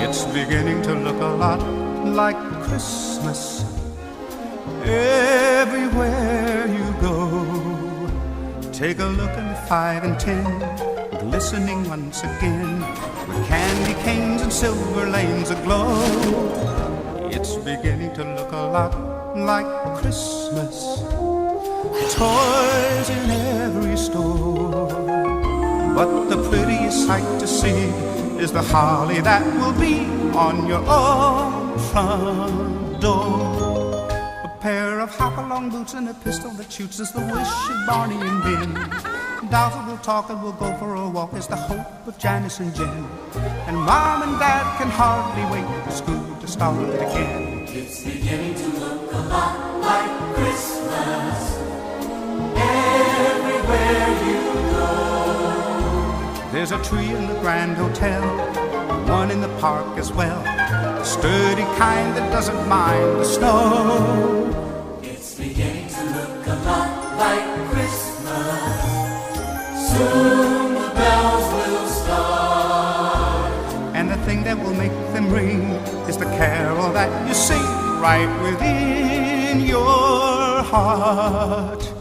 It's beginning to look a lot like Christmas everywhere you go. Take a look at the five and ten, glistening once again, with candy canes and silver lanes aglow. It's beginning to look a lot like Christmas. Toys in every store. But the prettiest sight to see is the holly that will be on your own front door. A pair of hop-along boots and a pistol that shoots is the wish of Barney and Ben. Dolls will talk and we'll go for a walk is the hope of Janice and Jen. And Mom and Dad can hardly wait for school to start again. It's beginning to look a lot There's a tree in the Grand Hotel, one in the park as well. A sturdy kind that doesn't mind the snow. It's beginning to look a lot like Christmas. Soon the bells will start. And the thing that will make them ring is the carol that you sing right within your heart.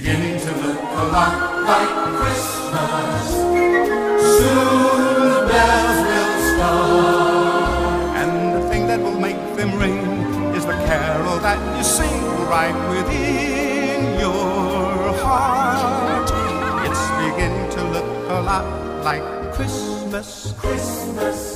Beginning to look a lot like Christmas. Soon the bells will start. And the thing that will make them ring is the carol that you sing right within your heart. It's beginning to look a lot like Christmas. Christmas